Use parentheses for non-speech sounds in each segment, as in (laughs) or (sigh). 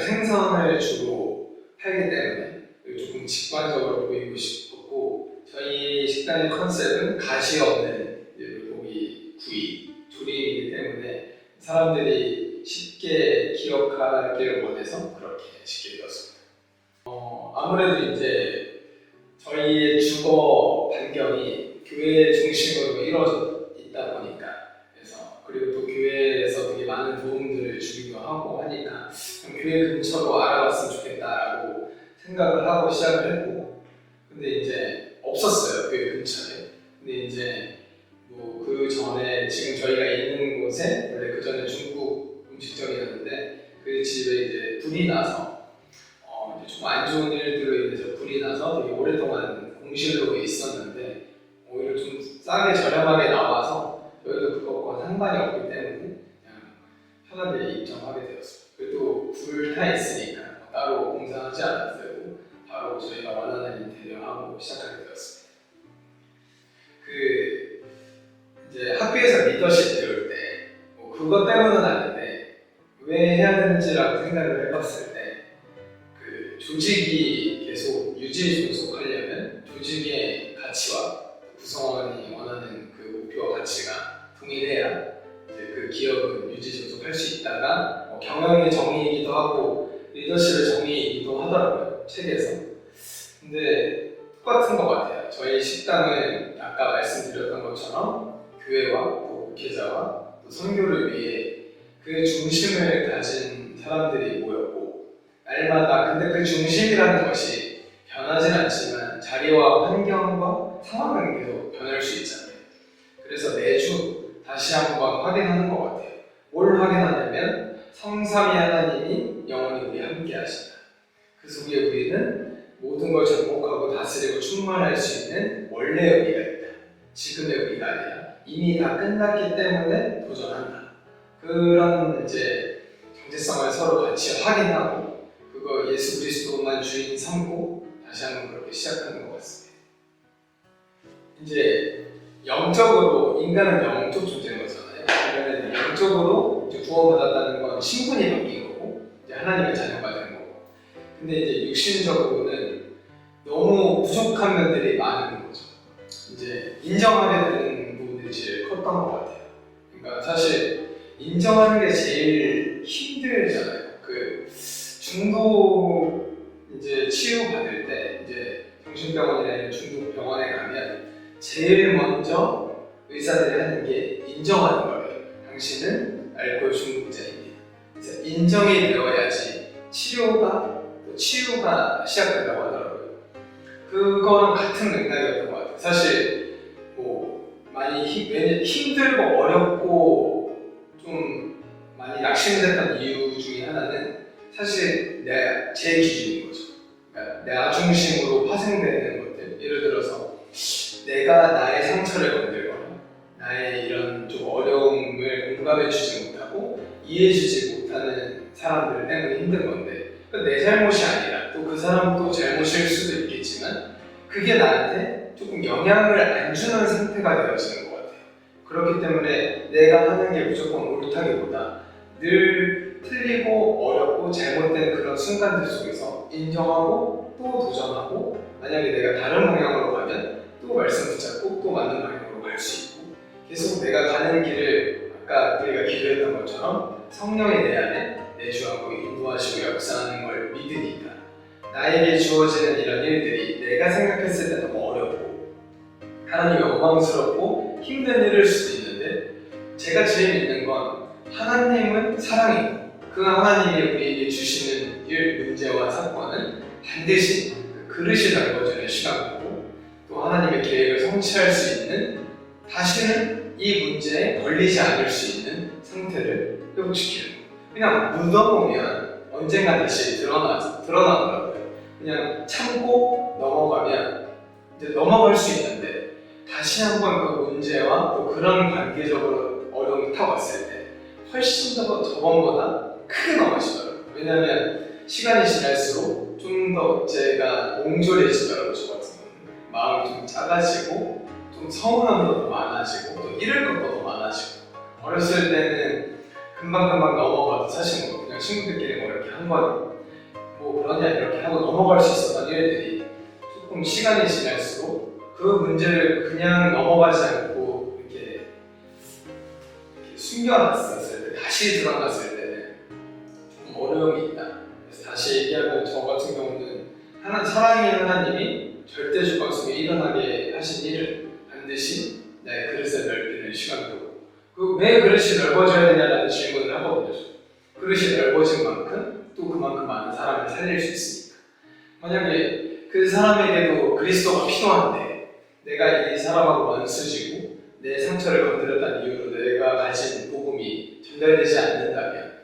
생선을 주로 팔기 때문에 조금 직관적으로 보이고 싶었고 저희 식당의 컨셉은 가시 없는 물고기 구이 조림이기 때문에 사람들이 쉽게 기억하기를 원해서 그렇게 짓게 되었습니다. 어, 아무래도 이제 저희의 주거 반경이 교회 중심으로 이루어져 있 생각을 하고 시작을 했고 근데 이제 없었어요 교회 근처에 근데 이제 뭐 그 전에 지금 저희가 있는 곳에 원래 그 전에 중국 음식점이었는데 그 집에 이제 불이 나서 어 이제 좀 안 좋은 일들로 인해서 불이 나서 되게 오랫동안 공실로 있었는데 오히려 좀 싸게 저렴하게 나와서 저희도 그것과 상관이 없기 때문에 그냥 편하게 입점하게 되었습니다. 그리고 불타 있으니까 뭐 따로 공사하지 않았어요. 바로 저희가 원하는 인테리어하고 시작하게 되었습니다. 그 이제 학교에서 리더십 배울 때 뭐 그것 때문은 아닌데 왜 해야 되는지라고 생각을 해봤을 때 그 조직이 계속 유지 존속하려면 조직의 가치와 구성원이 원하는 책에서 근데 똑같은 것 같아요 저희 식당은 아까 말씀드렸던 것처럼 교회와 또 목회자와 또 선교를 위해 그 중심을 가진 사람들이 모였고 날마다 근데 그 중심이라는 것이 변하진 않지만 자리와 환경과 상황은 계속 변할 수 있잖아요. 그래서 매주 다시 한번 확인하는 것 같아요. 뭘 확인하냐면 성삼위 하나님이 영원히 우리 함께 하신다. 그 속에 우리는 모든 걸 정복하고 다스리고 충만할 수 있는 원래의 우리가 있다. 지금의 우리가 아니라 이미 다 끝났기 때문에 도전한다. 그런 이제 정체성을 서로 같이 확인하고 그거 예수 그리스도만 주인 삼고 다시 한번 그렇게 시작하는 것 같습니다. 이제 영적으로 인간은 영적 존재인 거잖아요. 그러면 영적으로 구원받았다는 건 신분이 바뀐 근데 이제 육신적으로는 너무 부족한 면들이 많은 거죠. 이제 인정하게 되는 부분들이 제일 컸던 것 같아요. 그러니까 사실 인정하는 게 제일 힘들잖아요. 그 중독 이제 치유 받을 때 이제 정신병원이나 중독 병원에 가면 제일 먼저 의사들이 하는 게 인정하는 거예요. 당신은 알코올 중독자입니다. 인정이 되어야지 치료가 또 치유가 시작된다고 하더라고요. 그거랑 같은 맥락이었던 것 같아요. 사실 뭐 많이 힘, 힘들고 어렵고 좀 많이 낙심됐던 이유 중에 하나는 사실 내, 제 기준인 거죠. 그러니까 나 중심으로 파생되는 것들. 예를 들어서 내가 나의 상처를 건들거나 나의 이런 좀 어려움을 공감해 주지 못하고 이해해 주지 못하는 사람들 때문에 힘든 건데 잘못이 아니라 또 그 사람도 잘못일 수도 있겠지만 그게 나한테 조금 영향을 안 주는 상태가 되어지는 것 같아요. 그렇기 때문에 내가 하는 게 무조건 옳다기보다 늘 틀리고 어렵고 잘못된 그런 순간들 속에서 인정하고 또 도전하고 만약에 내가 다른 방향으로 가면 또 말씀 붙잡고 또 맞는 방향으로 갈 수 있고 계속 내가 가는 길을 아까 우리가 기도했던 것처럼 성령이 내 안에 내주하고 인도하시고 역사하는 걸 믿으니까 나에게 주어지는 이런 일들이 내가 생각했을 때 너무 어렵고 하나님이 원망스럽고 힘든 일일 수도 있는데 제가 제일 믿는 건 하나님은 사랑이고 그 하나님이 우리에게 주시는 일, 문제와 사건은 반드시 그 그릇이 넓어지는 시간이고 또 하나님의 계획을 성취할 수 있는 다시는 이 문제에 걸리지 않을 수 있는 상태를 회복시키는 거예요. 그냥 묻어보면 언젠가 다시 드러나, 드러나더라고요. 그냥 참고 넘어가면 이제 넘어갈 수 있는데 다시 한번 그 문제와 또 그런 관계적으로 어려움이 타 왔을 때 훨씬 더 저번보다 크게 넘어지더라고요. 왜냐하면 시간이 지날수록 좀 더 제가 옹졸해지더라고요. 저 같은 경우는. 마음이 좀 작아지고 좀 서운한 것도 많아지고 또 잃을 것도 더 많아지고 어렸을 때는 금방금방 넘어가도 사실 뭐 그냥 친구들끼리 뭐 이렇게 한번 뭐 그러냐 이렇게 하고 넘어갈 수 있었던 일들이 조금 시간이 지날수록 그 문제를 그냥 넘어가지 않고 이렇게, 이렇게 숨겨놨었을 때 다시 드러났을 때는 좀 어려움이 있다. 그래서 다시 얘기하면 저 같은 경우는 하나 사랑의 하나님이 절대 주권 속에 일어나게 하신 일을 반드시 내 그릇에 넓히는 시간도 그왜 그릇이 넓어져야 되냐라는 질문을 하거든요. 그릇이 넓어진 만큼 또 그만큼 많은 사람을 살릴 수 있으니까. 만약에 그 사람에게도 그리스도가 필요한데 내가 이 사람하고 원수지고 내 상처를 건드렸다는 이유로 내가 가진 복음이 전달되지 않는다면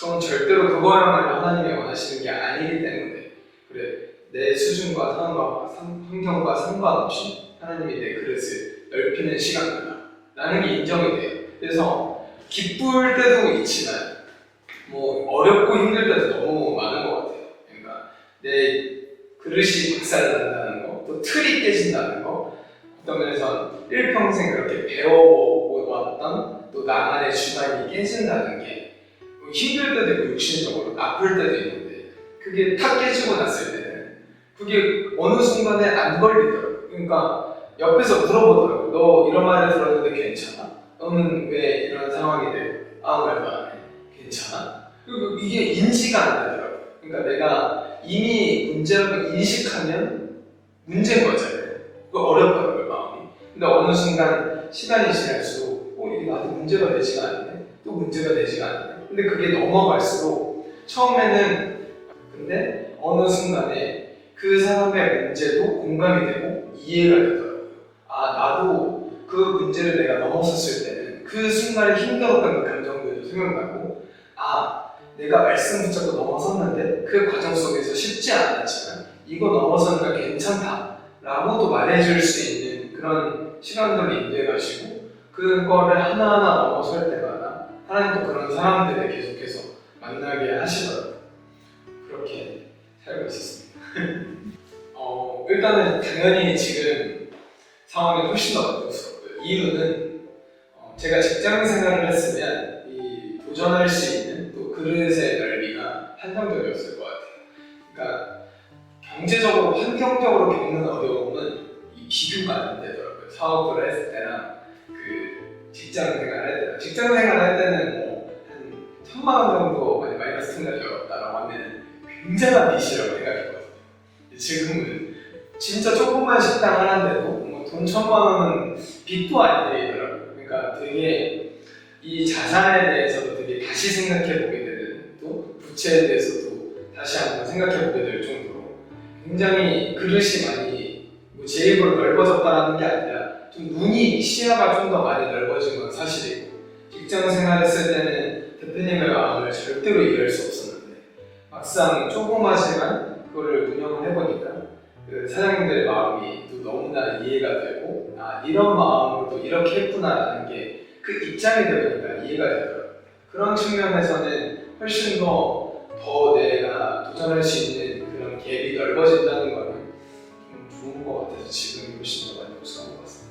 그건 절대로 그거야말로 하나님이 원하시는 게 아니기 때문에 그래 내 수준과 상황과 상- 환경과 상관없이 하나님이 내 그릇을 넓히는 시간이다 라는 게 인정이 돼요 그래서 기쁠 때도 있지만 뭐 어렵고 힘들 때도 너무 많은 것 같아요 그러니까 내 그릇이 박살난다는 거, 또 틀이 깨진다는 거, 어떤 면에서 일평생 그렇게 배워왔던 또 나만의 주관이 깨진다는 게뭐 힘들 때도 있고 육신적으로 아플 때도 있는데 그게 탁 깨지고 났을 때는 그게 어느 순간에 안 걸리더라고요. 그러니까 옆에서 물어보더라고요. 너 이런 말을 들었는데 괜찮아? 너는 왜 이런 상황이 돼? 아무 말도 안 해. 괜찮아? 그리고 이게 인지가 안 되더라고요. 그러니까 내가 이미 문제라고 인식하면 문제인 거잖아요. 그거 어렵더라고요, 마음이. 근데 어느 순간 시간이 지날수록 어, 이게 나한테 문제가 되지가 않네. 또 문제가 되지가 않네. 근데 그게 넘어갈수록 처음에는 근데 어느 순간에 그 사람의 문제도 공감이 되고 이해가 되더라고요. 아, 나도 그 문제를 내가 넘어섰을 때는 그 순간에 힘들었던 그 감정들도 생각나고 아, 내가 말씀 붙잡고 넘어섰는데 그 과정 속에서 쉽지 않았지만 이거 넘어서니까 괜찮다 라고도 말해줄 수 있는 그런 시간들을 인도해 가시고 그거를 하나하나 넘어설 때마다 하나님도 그런 사람들을 계속해서 만나게 하시더라고요. 그렇게 살고 있었습니다. (laughs) 어, 일단은 당연히 지금 상황이 훨씬 더 어렵고요. 이유는 어, 제가 직장 생활을 했으면 이 도전할 수 있는 또 그릇의 넓이가 한정적이었을 것 같아요. 그러니까 경제적으로 환경적으로 겪는 어려움은 이 비교가 안 되더라고요. 사업을 했을 때랑 그 직장 생활 할 때랑 직장 생활 할 때는 뭐한 천만 원 정도 마이너스 통장이 열었다라고 하면 굉장한 빚이라고 생각했거든요. 지금은 진짜 조그만 식당 하나인데도 뭐 돈 천만 원은 빚도 안 되더라고요. 그러니까 되게 이 자산에 대해서도 되게 다시 생각해 보게 부채에 대해서도 다시 한번 생각해 보게 될 정도로 굉장히 그릇이 많이 뭐 제 입으로 넓어졌다는 게 아니라 좀 눈이 시야가 좀 더 많이 넓어진 건 사실이고 직장 생활했을 때는 대표님의 마음을 절대로 이해할 수 없었는데 막상 조그마지만 그거를 운영을 해보니까 그 사장님들의 마음이 또 너무나 이해가 되고 아 이런 마음으로 또 이렇게 했구나라는 게 그 입장이 되니까 이해가 되더라고요. 그런 측면에서는 훨씬 더, 더 내가 도전할 수 있는 그런 갭이 넓어진다는 거는 좀 좋은 것 같아서 지금 훨씬 더 많이 웃어온 것 같습니다.